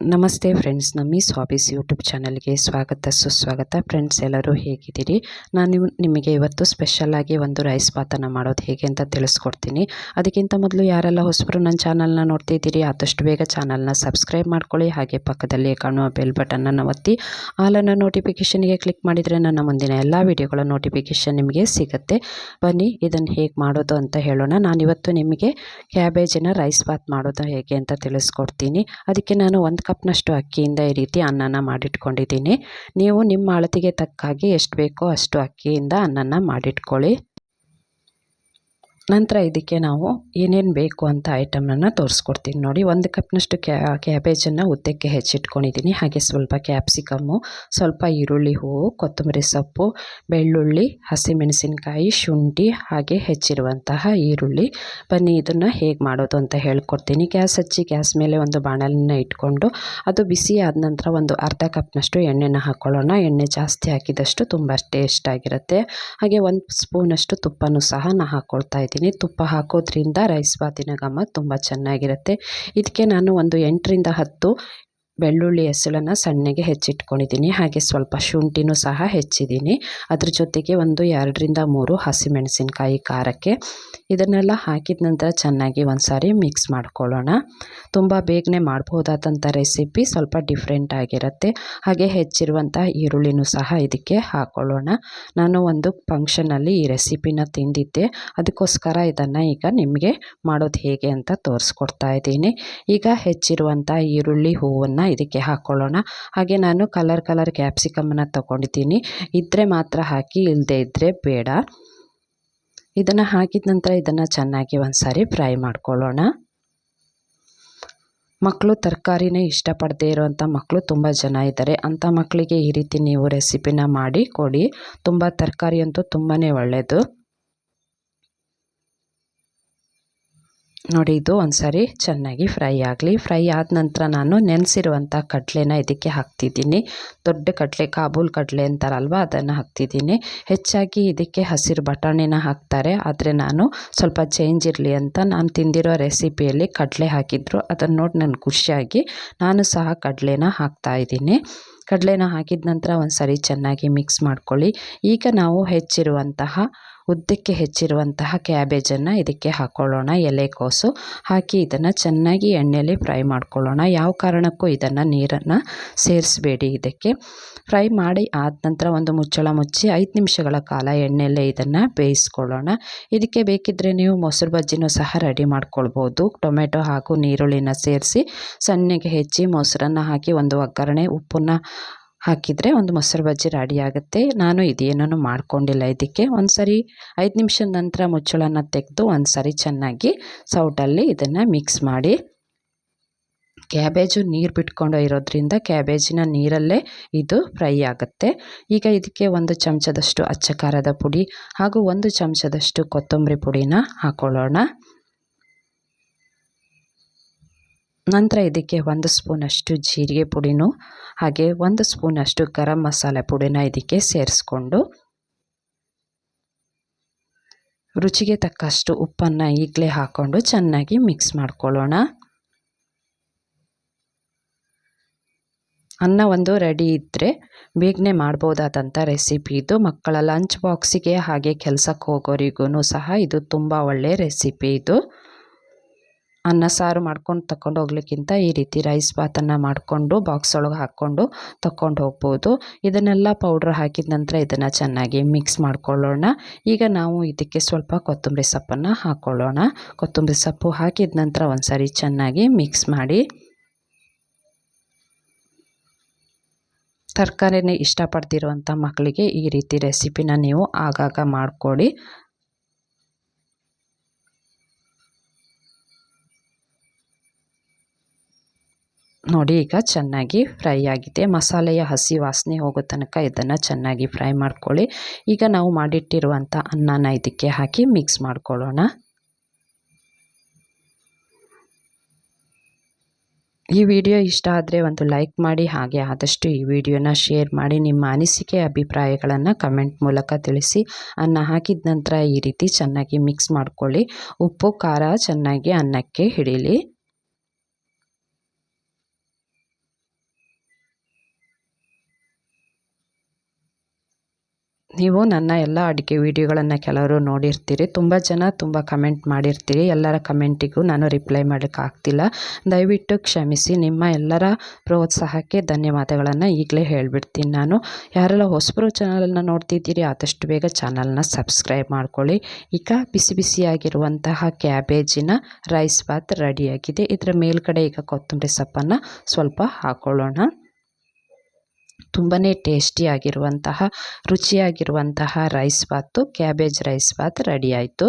ನಮಸ್ತೆ ಫ್ರೆಂಡ್ಸ್ ನಮ್ಮ ಈ ಸ್ವಾಬೀಸ್ ಯೂಟ್ಯೂಬ್ ಚಾನಲ್ಗೆ ಸ್ವಾಗತ, ಸುಸ್ವಾಗತ. ಫ್ರೆಂಡ್ಸ್ ಎಲ್ಲರೂ ಹೇಗಿದ್ದೀರಿ? ನಾನು ನಿಮಗೆ ಇವತ್ತು ಸ್ಪೆಷಲ್ಲಾಗಿ ಒಂದು ರೈಸ್ ಬಾತನ್ನು ಮಾಡೋದು ಹೇಗೆ ಅಂತ ತಿಳಿಸ್ಕೊಡ್ತೀನಿ. ಅದಕ್ಕಿಂತ ಮೊದಲು ಯಾರೆಲ್ಲ ಹೊಸಬರು ನನ್ನ ಚಾನಲ್ನ ನೋಡ್ತಿದ್ದೀರಿ ಆದಷ್ಟು ಬೇಗ ಚಾನಲ್ನ ಸಬ್ಸ್ಕ್ರೈಬ್ ಮಾಡ್ಕೊಳ್ಳಿ. ಹಾಗೆ ಪಕ್ಕದಲ್ಲಿ ಕಾಣುವ ಬೆಲ್ ಬಟನನ್ನು ಒತ್ತಿ ಆಲನ್ನು ನೋಟಿಫಿಕೇಷನ್ಗೆ ಕ್ಲಿಕ್ ಮಾಡಿದರೆ ನನ್ನ ಮುಂದಿನ ಎಲ್ಲ ವಿಡಿಯೋಗಳ ನೋಟಿಫಿಕೇಷನ್ ನಿಮಗೆ ಸಿಗುತ್ತೆ. ಬನ್ನಿ ಇದನ್ನು ಹೇಗೆ ಮಾಡೋದು ಅಂತ ಹೇಳೋಣ. ನಾನಿವತ್ತು ನಿಮಗೆ ಕ್ಯಾಬೇಜಿನ ರೈಸ್ ಬಾತ್ ಮಾಡೋದು ಹೇಗೆ ಅಂತ ತಿಳಿಸ್ಕೊಡ್ತೀನಿ. ಅದಕ್ಕೆ ನಾನು ಒಂದು ಕಪ್ನಷ್ಟು ಅಕ್ಕಿಯಿಂದ ಈ ರೀತಿ ಅನ್ನನ ಮಾಡಿಟ್ಕೊಂಡಿದ್ದೀನಿ. ನೀವು ನಿಮ್ಮ ಅಳತೆಗೆ ತಕ್ಕಾಗಿ ಎಷ್ಟು ಬೇಕೋ ಅಷ್ಟು ಅಕ್ಕಿಯಿಂದ ಅನ್ನನ ಮಾಡಿಟ್ಕೊಳ್ಳಿ. ನಂತರ ಇದಕ್ಕೆ ನಾವು ಏನೇನು ಬೇಕು ಅಂತ ಐಟಮನ್ನು ತೋರಿಸ್ಕೊಡ್ತೀನಿ ನೋಡಿ. ಒಂದು ಕಪ್ನಷ್ಟು ಕ್ಯಾ, ಕ್ಯಾಬೇಜನ್ನು ಉದ್ದಕ್ಕೆ ಹೆಚ್ಚಿಟ್ಕೊಂಡಿದ್ದೀನಿ. ಹಾಗೆ ಸ್ವಲ್ಪ ಕ್ಯಾಪ್ಸಿಕಮ್ಮು, ಸ್ವಲ್ಪ ಈರುಳ್ಳಿ ಹೂವು, ಕೊತ್ತಂಬರಿ ಸೊಪ್ಪು, ಬೆಳ್ಳುಳ್ಳಿ, ಹಸಿಮೆಣಸಿನಕಾಯಿ, ಶುಂಠಿ ಹಾಗೆ ಹೆಚ್ಚಿರುವಂತಹ ಈರುಳ್ಳಿ. ಬನ್ನಿ, ಇದನ್ನು ಹೇಗೆ ಮಾಡೋದು ಅಂತ ಹೇಳ್ಕೊಡ್ತೀನಿ. ಗ್ಯಾಸ್ ಹಚ್ಚಿ ಗ್ಯಾಸ್ ಮೇಲೆ ಒಂದು ಬಾಣಲಿನ ಇಟ್ಕೊಂಡು ಅದು ಬಿಸಿ ಆದ ನಂತರ ಒಂದು ಅರ್ಧ ಕಪ್ನಷ್ಟು ಎಣ್ಣೆನ ಹಾಕ್ಕೊಳ್ಳೋಣ ಎಣ್ಣೆ ಜಾಸ್ತಿ ಹಾಕಿದಷ್ಟು ತುಂಬ ಟೇಸ್ಟ್ ಆಗಿರುತ್ತೆ ಹಾಗೆ ಒಂದು ಸ್ಪೂನಷ್ಟು ತುಪ್ಪನೂ ಸಹ ನಾನು ಹಾಕ್ಕೊಳ್ತಾ ಇದ್ದೀನಿ. ತುಪ್ಪ ಹಾಕೋದ್ರಿಂದ ರೈಸ್ ಬಾತಿನ ಘಮ ತುಂಬ ಚೆನ್ನಾಗಿರುತ್ತೆ. ಇದಕ್ಕೆ ನಾನು ಒಂದು ಎಂಟರಿಂದ ಹತ್ತು ಬೆಳ್ಳುಳ್ಳಿ ಹೆಸಳನ್ನು ಸಣ್ಣಗೆ ಹೆಚ್ಚಿಟ್ಕೊಂಡಿದ್ದೀನಿ. ಹಾಗೆ ಸ್ವಲ್ಪ ಶುಂಠಿನೂ ಸಹ ಹೆಚ್ಚಿದ್ದೀನಿ. ಅದ್ರ ಜೊತೆಗೆ ಒಂದು ಎರಡರಿಂದ ಮೂರು ಹಸಿಮೆಣಸಿನ್ಕಾಯಿ ಖಾರಕ್ಕೆ. ಇದನ್ನೆಲ್ಲ ಹಾಕಿದ ನಂತರ ಚೆನ್ನಾಗಿ ಒಂದು ಸಾರಿ ಮಿಕ್ಸ್ ಮಾಡ್ಕೊಳ್ಳೋಣ. ತುಂಬ ಬೇಗನೆ ಮಾಡ್ಬೋದಾದಂಥ ರೆಸಿಪಿ ಸ್ವಲ್ಪ ಡಿಫ್ರೆಂಟ್ ಆಗಿರುತ್ತೆ. ಹಾಗೆ ಹೆಚ್ಚಿರುವಂಥ ಈರುಳ್ಳಿನೂ ಸಹ ಇದಕ್ಕೆ ಹಾಕ್ಕೊಳ್ಳೋಣ ನಾನು ಒಂದು ಫಂಕ್ಷನಲ್ಲಿ ಈ ರೆಸಿಪಿನ ತಿಂದಿದ್ದೆ. ಅದಕ್ಕೋಸ್ಕರ ಇದನ್ನು ಈಗ ನಿಮಗೆ ಮಾಡೋದು ಹೇಗೆ ಅಂತ ತೋರಿಸ್ಕೊಡ್ತಾ ಇದ್ದೀನಿ. ಈಗ ಹೆಚ್ಚಿರುವಂಥ ಈರುಳ್ಳಿ ಹೂವನ್ನು ಇದಕ್ಕೆ ಹಾಕ್ಕೊಳ್ಳೋಣ ಹಾಗೆ ನಾನು ಕಲರ್ ಕಲರ್ ಕ್ಯಾಪ್ಸಿಕಮನ್ನು ತೊಗೊಂಡಿದ್ದೀನಿ. ಇದ್ದರೆ ಮಾತ್ರ ಹಾಕಿ ಇಲ್ಲದೆ ಇದ್ದರೆ ಬೇಡ. ಇದನ್ನು ಹಾಕಿದ ನಂತರ ಇದನ್ನು ಚೆನ್ನಾಗಿ ಒಂದು ಸಾರಿ ಫ್ರೈ ಮಾಡ್ಕೊಳ್ಳೋಣ. ಮಕ್ಕಳು ತರಕಾರಿನೇ ಇಷ್ಟಪಡದೇ ಇರುವಂಥ ಮಕ್ಕಳು ತುಂಬ ಜನ ಇದ್ದಾರೆ. ಅಂಥ ಮಕ್ಕಳಿಗೆ ಈ ರೀತಿ ನೀವು ರೆಸಿಪಿನ ಮಾಡಿ ಕೊಡಿ. ತುಂಬ ತರಕಾರಿ ಅಂತೂ ತುಂಬಾ ಒಳ್ಳೆಯದು ನೋಡಿ, ಇದು ಒಂದು ಸಾರಿ ಚೆನ್ನಾಗಿ ಫ್ರೈ ಆಗಲಿ. ಫ್ರೈ ಆದ ನಂತರ ನಾನು ನೆನೆಸಿರುವಂಥ ಕಡಲೆನ ಇದಕ್ಕೆ ಹಾಕ್ತಿದ್ದೀನಿ. ದೊಡ್ಡ ಕಡಲೆ, ಕಾಬೂಲ್ ಕಡಲೆ ಅಂತಾರಲ್ವ, ಅದನ್ನು ಹಾಕ್ತಿದ್ದೀನಿ. ಹೆಚ್ಚಾಗಿ ಇದಕ್ಕೆ ಹಸಿರು ಬಟಾಣಿನ ಹಾಕ್ತಾರೆ. ಆದರೆ ನಾನು ಸ್ವಲ್ಪ ಚೇಂಜ್ ಇರಲಿ ಅಂತ ನಾನು ತಿಂದಿರೋ ರೆಸಿಪಿಯಲ್ಲಿ ಕಡಲೆ ಹಾಕಿದ್ರು. ಅದನ್ನು ನೋಡಿ ನನಗೆ ಖುಷಿಯಾಗಿ ನಾನು ಸಹ ಕಡಲೆನ ಹಾಕ್ತಾಯಿದ್ದೀನಿ ಕಡಲೆನ ಹಾಕಿದ ನಂತರ ಒಂದು ಸರಿ ಚೆನ್ನಾಗಿ ಮಿಕ್ಸ್ ಮಾಡ್ಕೊಳ್ಳಿ. ಈಗ ನಾವು ಹೆಚ್ಚಿರುವಂತಹ ಉದ್ದಕ್ಕೆ ಹೆಚ್ಚಿರುವಂತಹ ಕ್ಯಾಬೇಜನ್ನು ಇದಕ್ಕೆ ಹಾಕ್ಕೊಳ್ಳೋಣ ಎಲೆಕೋಸು ಹಾಕಿ ಇದನ್ನು ಚೆನ್ನಾಗಿ ಎಣ್ಣೆಯಲ್ಲಿ ಫ್ರೈ ಮಾಡ್ಕೊಳ್ಳೋಣ. ಯಾವ ಕಾರಣಕ್ಕೂ ಇದನ್ನು ನೀರನ್ನು ಸೇರಿಸಬೇಡಿ ಇದಕ್ಕೆ. ಫ್ರೈ ಮಾಡಿ ಆದ ನಂತರ ಒಂದು ಮುಚ್ಚಳ ಮುಚ್ಚಿ ಐದು ನಿಮಿಷಗಳ ಕಾಲ ಎಣ್ಣೆಯಲ್ಲೇ ಇದನ್ನು ಬೇಯಿಸ್ಕೊಳ್ಳೋಣ. ಇದಕ್ಕೆ ಬೇಕಿದ್ದರೆ ನೀವು ಮೊಸರು ಬಜ್ಜಿನೂ ಸಹ ರೆಡಿ ಮಾಡ್ಕೊಳ್ಬೋದು. ಟೊಮೆಟೊ ಹಾಗೂ ನೀರುಳ್ಳಿನ ಸೇರಿಸಿ ಸಣ್ಣಗೆ ಹೆಚ್ಚಿ ಮೊಸರನ್ನು ಹಾಕಿ ಒಂದು ಒಗ್ಗರಣೆ ಉಪ್ಪನ್ನು ಹಾಕಿದರೆ ಒಂದು ಮೊಸರು ಬಜ್ಜಿ ರೆಡಿ ಆಗುತ್ತೆ. ನಾನು ಇದೇನೂ ಮಾಡ್ಕೊಂಡಿಲ್ಲ ಇದಕ್ಕೆ. ಒಂದು ಸರಿ ಐದು ನಿಮಿಷದ ನಂತರ ಮುಚ್ಚಳನ ತೆಗೆದು ಒಂದು ಸರಿ ಚೆನ್ನಾಗಿ ಸೌಟಲ್ಲಿ ಇದನ್ನು ಮಿಕ್ಸ್ ಮಾಡಿ. ಕ್ಯಾಬೇಜು ನೀರು ಬಿಟ್ಕೊಂಡು ಇರೋದ್ರಿಂದ ಕ್ಯಾಬೇಜಿನ ನೀರಲ್ಲೇ ಇದು ಫ್ರೈ ಆಗುತ್ತೆ. ಈಗ ಇದಕ್ಕೆ ಒಂದು ಚಮಚದಷ್ಟು ಅಚ್ಚ ಖಾರದ ಪುಡಿ ಹಾಗೂ ಒಂದು ಚಮಚದಷ್ಟು ಕೊತ್ತಂಬರಿ ಪುಡಿನ ಹಾಕ್ಕೊಳ್ಳೋಣ ನಂತರ ಇದಕ್ಕೆ ಒಂದು ಸ್ಪೂನಷ್ಟು ಜೀರಿಗೆ ಪುಡಿನೂ, ಹಾಗೆ ಒಂದು ಸ್ಪೂನಷ್ಟು ಗರಂ ಮಸಾಲೆ ಪುಡಿನ ಇದಕ್ಕೆ ಸೇರಿಸ್ಕೊಂಡು, ರುಚಿಗೆ ತಕ್ಕಷ್ಟು ಉಪ್ಪನ್ನು ಈಗಲೇ ಹಾಕ್ಕೊಂಡು ಚೆನ್ನಾಗಿ ಮಿಕ್ಸ್ ಮಾಡ್ಕೊಳ್ಳೋಣ. ಅನ್ನ ಒಂದು ರೆಡಿ ಇದ್ದರೆ ಬೇಗನೆ ಮಾಡ್ಬೋದಾದಂಥ ರೆಸಿಪಿ ಇದು. ಮಕ್ಕಳ ಲಂಚ್ ಬಾಕ್ಸಿಗೆ ಹಾಗೆ ಕೆಲಸಕ್ಕೆ ಹೋಗೋರಿಗೂ ಸಹ ಇದು ತುಂಬ ಒಳ್ಳೆಯ ರೆಸಿಪಿ ಇದು. ಅನ್ನ ಸಾರು ಮಾಡ್ಕೊಂಡು ತಗೊಂಡು ಹೋಗ್ಲಿಕ್ಕಿಂತ ಈ ರೀತಿ ರೈಸ್ ಬಾತನ್ನು ಮಾಡಿಕೊಂಡು ಬಾಕ್ಸ್ ಒಳಗೆ ಹಾಕ್ಕೊಂಡು ತಗೊಂಡು ಹೋಗ್ಬೋದು. ಇದನ್ನೆಲ್ಲ ಪೌಡ್ರ್ ಹಾಕಿದ ನಂತರ ಇದನ್ನು ಚೆನ್ನಾಗಿ ಮಿಕ್ಸ್ ಮಾಡ್ಕೊಳ್ಳೋಣ. ಈಗ ನಾವು ಇದಕ್ಕೆ ಸ್ವಲ್ಪ ಕೊತ್ತಂಬರಿ ಸೊಪ್ಪನ್ನು ಹಾಕ್ಕೊಳ್ಳೋಣ ಕೊತ್ತಂಬರಿ ಸೊಪ್ಪು ಹಾಕಿದ ನಂತರ ಒಂದು ಚೆನ್ನಾಗಿ ಮಿಕ್ಸ್ ಮಾಡಿ. ತರಕಾರಿನೇ ಇಷ್ಟಪಡ್ತಿರುವಂಥ ಮಕ್ಕಳಿಗೆ ಈ ರೀತಿ ರೆಸಿಪಿನ ನೀವು ಆಗಾಗ ಮಾಡಿಕೊಡಿ ನೋಡಿ, ಈಗ ಚೆನ್ನಾಗಿ ಫ್ರೈ ಆಗಿದೆ. ಮಸಾಲೆಯ ಹಸಿ ವಾಸನೆ ಹೋಗೋ ತನಕ ಇದನ್ನು ಚೆನ್ನಾಗಿ ಫ್ರೈ ಮಾಡ್ಕೊಳ್ಳಿ. ಈಗ ನಾವು ಮಾಡಿಟ್ಟಿರುವಂಥ ಅನ್ನನ ಇದಕ್ಕೆ ಹಾಕಿ ಮಿಕ್ಸ್ ಮಾಡ್ಕೊಳ್ಳೋಣ. ಈ ವಿಡಿಯೋ ಇಷ್ಟ ಆದರೆ ಒಂದು ಲೈಕ್ ಮಾಡಿ, ಹಾಗೆ ಆದಷ್ಟು ಈ ವಿಡಿಯೋನ ಶೇರ್ ಮಾಡಿ. ನಿಮ್ಮ ಅನಿಸಿಕೆ, ಅಭಿಪ್ರಾಯಗಳನ್ನು ಕಮೆಂಟ್ ಮೂಲಕ ತಿಳಿಸಿ. ಅನ್ನ ಹಾಕಿದ ನಂತರ ಈ ರೀತಿ ಚೆನ್ನಾಗಿ ಮಿಕ್ಸ್ ಮಾಡ್ಕೊಳ್ಳಿ. ಉಪ್ಪು, ಖಾರ ಚೆನ್ನಾಗಿ ಅನ್ನಕ್ಕೆ ಹಿಡೀಲಿ. ನೀವು ನನ್ನ ಎಲ್ಲ ಅಡುಗೆ ವಿಡಿಯೋಗಳನ್ನು ಕೆಲವರು ನೋಡಿರ್ತೀರಿ. ತುಂಬ ಜನ ತುಂಬ ಕಮೆಂಟ್ ಮಾಡಿರ್ತೀರಿ. ಎಲ್ಲರ ಕಮೆಂಟಿಗೂ ನಾನು ರಿಪ್ಲೈ ಮಾಡೋಕ್ಕಾಗ್ತಿಲ್ಲ ದಯವಿಟ್ಟು ಕ್ಷಮಿಸಿ. ನಿಮ್ಮ ಎಲ್ಲರ ಪ್ರೋತ್ಸಾಹಕ್ಕೆ ಧನ್ಯವಾದಗಳನ್ನು ಈಗಲೇ ಹೇಳಿಬಿಡ್ತೀನಿ ನಾನು. ಯಾರೆಲ್ಲ ಹೊಸಬರು ಚಾನಲನ್ನು ನೋಡ್ತಿದ್ದೀರಿ, ಆದಷ್ಟು ಬೇಗ ಚಾನಲ್ನ ಸಬ್ಸ್ಕ್ರೈಬ್ ಮಾಡ್ಕೊಳ್ಳಿ. ಈಗ ಬಿಸಿ ಬಿಸಿಯಾಗಿರುವಂತಹ ಕ್ಯಾಬೇಜಿನ ರೈಸ್ ಬಾತ್ ರೆಡಿಯಾಗಿದೆ. ಇದರ ಮೇಲ್ಗಡೆ ಈಗ ಕೊತ್ತಂಬರಿ ಸೊಪ್ಪನ್ನು ಸ್ವಲ್ಪ ಹಾಕ್ಕೊಳ್ಳೋಣ ತುಂಬಾ ಟೇಸ್ಟಿಯಾಗಿರುವಂತಹ ರುಚಿಯಾಗಿರುವಂತಹ rice bath cabbage rice bath ready ಆಯಿತು.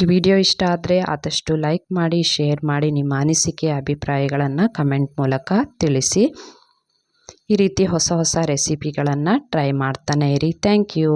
ಈ ವಿಡಿಯೋ ಇಷ್ಟ ಆದರೆ ಆದಷ್ಟು ಲೈಕ್ ಮಾಡಿ ಶೇರ್ ಮಾಡಿ, ನಿಮ್ಮ ಅನಿಸಿಕೆ, ಅಭಿಪ್ರಾಯಗಳನ್ನು ಕಮೆಂಟ್ ಮೂಲಕ ತಿಳಿಸಿ. ಈ ರೀತಿ ಹೊಸ ಹೊಸ ರೆಸಿಪಿಗಳನ್ನು ಟ್ರೈ ಮಾಡ್ತಾನೆ ಇರಿ. Thank you